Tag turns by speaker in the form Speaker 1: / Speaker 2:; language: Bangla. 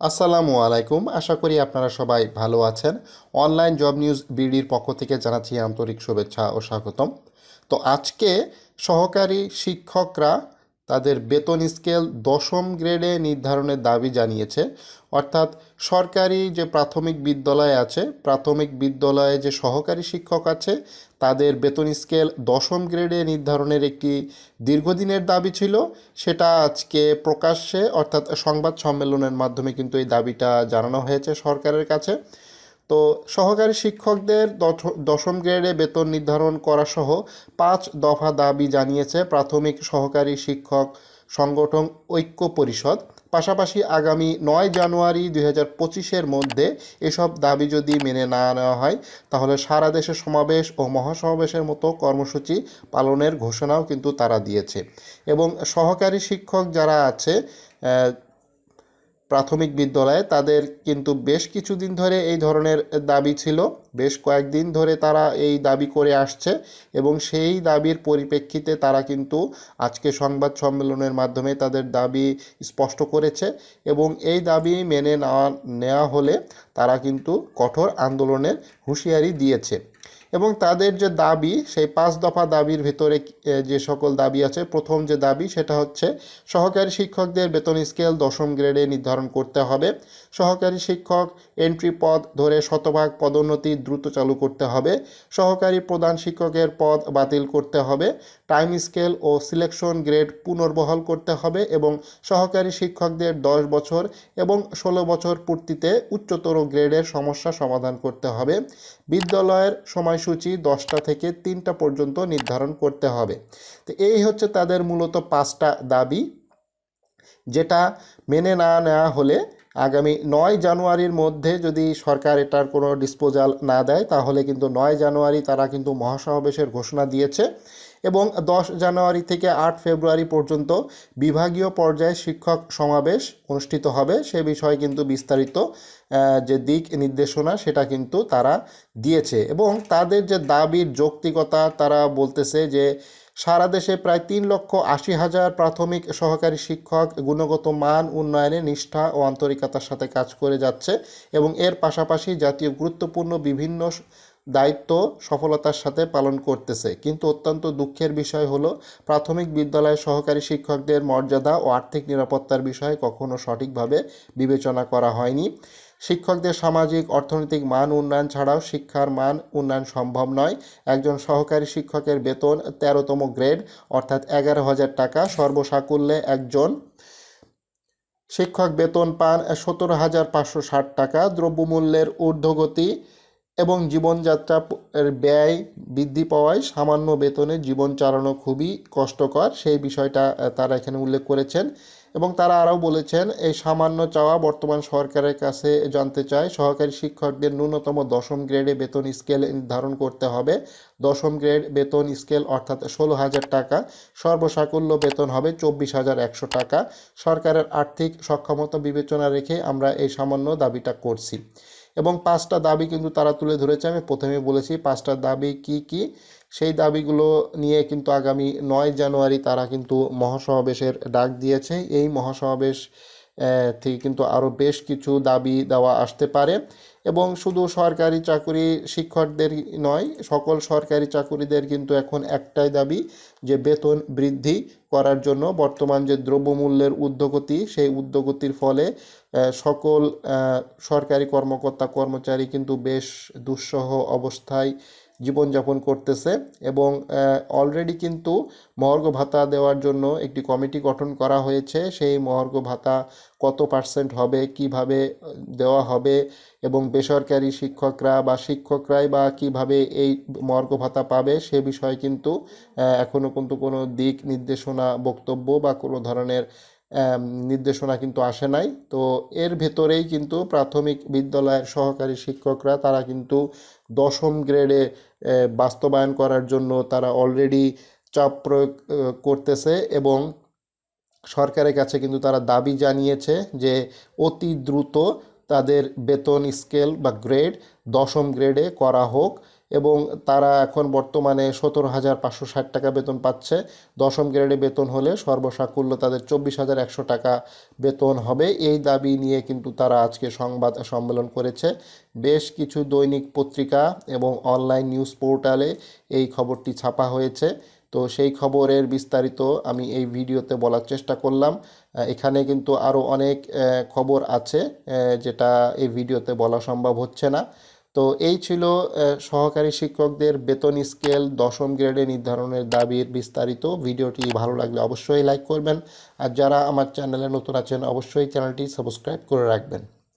Speaker 1: আসসালামু আলাইকুম। আশা করি আপনারা সবাই ভালো আছেন। অনলাইন জব নিউজ বিডির পক্ষ থেকে জানাচ্ছি আন্তরিক শুভেচ্ছা ও স্বাগতম। তো আজকে সহকারী শিক্ষকরা তাদের বেতন স্কেল দশম গ্রেডে নির্ধারণের দাবি জানিয়েছে। অর্থাৎ সরকারি যে প্রাথমিক বিদ্যালয় আছে, প্রাথমিক বিদ্যালয়ে যে সহকারী শিক্ষক আছে, তাদের বেতন স্কেল দশম গ্রেডে নির্ধারণের একটি দীর্ঘদিনের দাবি ছিল। সেটা আজকে প্রকাশ্যে, অর্থাৎ সংবাদ সম্মেলনের মাধ্যমে কিন্তু এই দাবিটা জানানো হয়েছে সরকারের কাছে। তো সহকারী শিক্ষকদের দশ- দশম গ্রেডে বেতন নির্ধারণ করা সহ পাঁচ দফা দাবি জানিয়েছে প্রাথমিক সহকারী শিক্ষক সংগঠন ঐক্য পরিষদ। পাশাপাশি আগামী নয় জানুয়ারি দুই হাজার পঁচিশের মধ্যে এসব দাবি যদি মেনে না নেওয়া হয়, তাহলে সারা দেশে সমাবেশ ও মহাসমাবেশের মতো কর্মসূচি পালনের ঘোষণাও কিন্তু তারা দিয়েছে। এবং সহকারী শিক্ষক যারা আছে প্রাথমিক বিদ্যালয়ে তাদের কিন্তু বেশ কিছুদিন ধরে এই ধরনের দাবি ছিল। বেশ কয়েকদিন ধরে তারা এই দাবি করে আসছে এবং সেই দাবির পরিপ্রেক্ষিতে তারা কিন্তু আজকে সংবাদ সম্মেলনের মাধ্যমে তাদের দাবি স্পষ্ট করেছে এবং এই দাবি মেনে নেওয়া নেওয়া হলে তারা কিন্তু কঠোর আন্দোলনের হুঁশিয়ারি দিয়েছে। এবং তাদের যে দাবি, সেই পাঁচ দফা দাবির ভেতরে যে সকল দাবি আছে, প্রথম যে দাবি সেটা হচ্ছে সহকারী শিক্ষকদের বেতন স্কেল দশম গ্রেডে নির্ধারণ করতে হবে। সহকারী শিক্ষক এন্ট্রি পদ ধরে শতভাগ পদোন্নতি দ্রুত চালু করতে হবে। সহকারী প্রধান শিক্ষকের পদ বাতিল করতে হবে। টাইম স্কেল ও সিলেকশন গ্রেড পুনর্বহাল করতে হবে এবং সহকারী শিক্ষকদের দশ বছর এবং ষোলো বছর পূর্তিতে উচ্চতর গ্রেডের সমস্যা সমাধান করতে হবে। বিদ্যালয়ের সময়সূচি দশটা থেকে তিনটা পর্যন্ত নির্ধারণ করতে হবে। তো এই হচ্ছে তাদের মূলত পাঁচটা দাবি, যেটা মেনে না নেওয়া হলে আগামী নয় জানুয়ারির মধ্যে যদি সরকার এটার কোনো ডিসপোজাল না দেয়, তাহলে কিন্তু নয় জানুয়ারি তারা কিন্তু মহাসমাবেশের ঘোষণা দিয়েছে। এবং দশ জানুয়ারি থেকে আট ফেব্রুয়ারি পর্যন্ত বিভাগীয় পর্যায়ে শিক্ষক সমাবেশ অনুষ্ঠিত হবে। সে বিষয়ে কিন্তু বিস্তারিত যে দিক নির্দেশনা সেটা কিন্তু তারা দিয়েছে এবং তাদের যে দাবির যৌক্তিকতা তারা বলতেছে যে সারা দেশে প্রায় তিন লক্ষ আশি হাজার প্রাথমিক সহকারী শিক্ষক গুণগত মান, উন্নয়নে নিষ্ঠা ও আন্তরিকতার সাথে কাজ করে যাচ্ছে এবং এর পাশাপাশি জাতীয় গুরুত্বপূর্ণ বিভিন্ন দায়িত্ব সফলতার সাথে পালন করতেছে। কিন্তু অত্যন্ত দুঃখের বিষয় হলো, প্রাথমিক বিদ্যালয়ের সহকারী শিক্ষকদের মর্যাদা ও আর্থিক নিরাপত্তার বিষয়ে কখনো সঠিকভাবে বিবেচনা করা হয়নি। শিক্ষকদের সামাজিক, অর্থনৈতিক মান উন্নয়ন ছাড়াও শিক্ষার মান উন্নয়ন সম্ভব নয়। একজন সহকারী শিক্ষকের বেতন তেরোতম গ্রেড, অর্থাৎ এগারো হাজার টাকা। সর্বসাকুল্যে একজন শিক্ষক বেতন পান সতেরো হাজার পাঁচশো ষাট টাকা। দ্রব্যমূল্যের ঊর্ধ্বগতি এবং জীবনযাত্রা এর ব্যয় বৃদ্ধি পাওয়ায় সামান্য বেতনে জীবন চালানো খুবই কষ্টকর। সেই বিষয়টা তারা এখানে উল্লেখ করেছেন এবং তারা আরও বলেছেন, এই সামান্য চাওয়া বর্তমান সরকারের কাছে জানতে চায় সহকারী শিক্ষকদের ন্যূনতম দশম গ্রেডে বেতন স্কেল নির্ধারণ করতে হবে। দশম গ্রেড বেতন স্কেল অর্থাৎ ষোলো হাজার টাকা। সর্বসাকুল্য বেতন হবে চব্বিশ হাজার একশো টাকা। সরকারের আর্থিক সক্ষমতা বিবেচনা রেখে আমরা এই সামান্য দাবিটা করছি। এবং পাঁচটা দাবি কিন্তু তারা তুলে ধরেছে। আমি প্রথমে বলেছি পাঁচটা দাবি কি কি? সেই দাবিগুলো নিয়ে কিন্তু আগামী নয় জানুয়ারি তারা কিন্তু মহাসমাবেশের ডাক দিয়েছে। এই মহাসমাবেশ থেকে কিন্তু আরও বেশ কিছু দাবি দেওয়া আসতে পারে। এবং শুধু সরকারি চাকুরি শিক্ষকদের নয়, সকল সরকারি চাকুরিদের কিন্তু এখন একটাই দাবি যে বেতন বৃদ্ধি করার জন্য বর্তমান যে দ্রব্যমূল্যের ঊর্ধ্বগতি সেই ঊর্ধ্বগতির ফলে সকল সরকারি কর্মকর্তা কর্মচারী কিন্তু বেশ দুঃসহ অবস্থায় জীবনযাপন করতেছে এবং অলরেডি কিন্তু মহার্ঘ ভাতা দেওয়ার জন্য একটি কমিটি গঠন করা হয়েছে। সেই মহার্ঘ ভাতা কত পার্সেন্ট হবে কীভাবে দেওয়া হবে এবং বেসরকারি শিক্ষকরা বা শিক্ষকরাই বা কীভাবে এই মহার্ঘ ভাতা পাবে সে বিষয়ে কিন্তু আহ, এখনও কিন্তু কোনো দিক নির্দেশনা বক্তব্য বা কোনো ধরনের নির্দেশনা কিন্তু আসে নাই। তো এর ভেতরেই কিন্তু প্রাথমিক বিদ্যালয়ের সহকারী শিক্ষকরা, তারা কিন্তু দশম গ্রেডে বাস্তবায়ন করার জন্য তারা অলরেডি চাপ প্রয়োগ করতেছে এবং সরকারের কাছে কিন্তু তারা দাবি জানিয়েছে যে অতি দ্রুত তাদের বেতন স্কেল বা গ্রেড দশম গ্রেডে করা হোক। এবং তারা এখন বর্তমানে সতেরো হাজার পাঁচশো ষাট টাকা বেতন পাচ্ছে। দশম গ্রেডে বেতন হলে সর্বসাকুল্য তাদের চব্বিশ হাজার একশো টাকা বেতন হবে। এই দাবি নিয়ে কিন্তু তারা আজকে সংবাদ সম্মেলন করেছে। বেশ কিছু দৈনিক পত্রিকা এবং অনলাইন নিউজ পোর্টালে এই খবরটি ছাপা হয়েছে। তো সেই খবরের বিস্তারিত আমি এই ভিডিওতে বলার চেষ্টা করলাম। এখানে কিন্তু আরও অনেক খবর আছে যেটা এই ভিডিওতে বলা সম্ভব হচ্ছে না। তো এই ছিল সহকারী শিক্ষকদের বেতন স্কেল, দশম গ্রেডে নির্ধারণের দাবির বিস্তারিত। ভিডিওটি ভালো লাগলে অবশ্যই লাইক করবেন। আর যারা আমার চ্যানেলে নতুন আছেন, অবশ্যই চ্যানেলটি সাবস্ক্রাইব করে রাখবেন।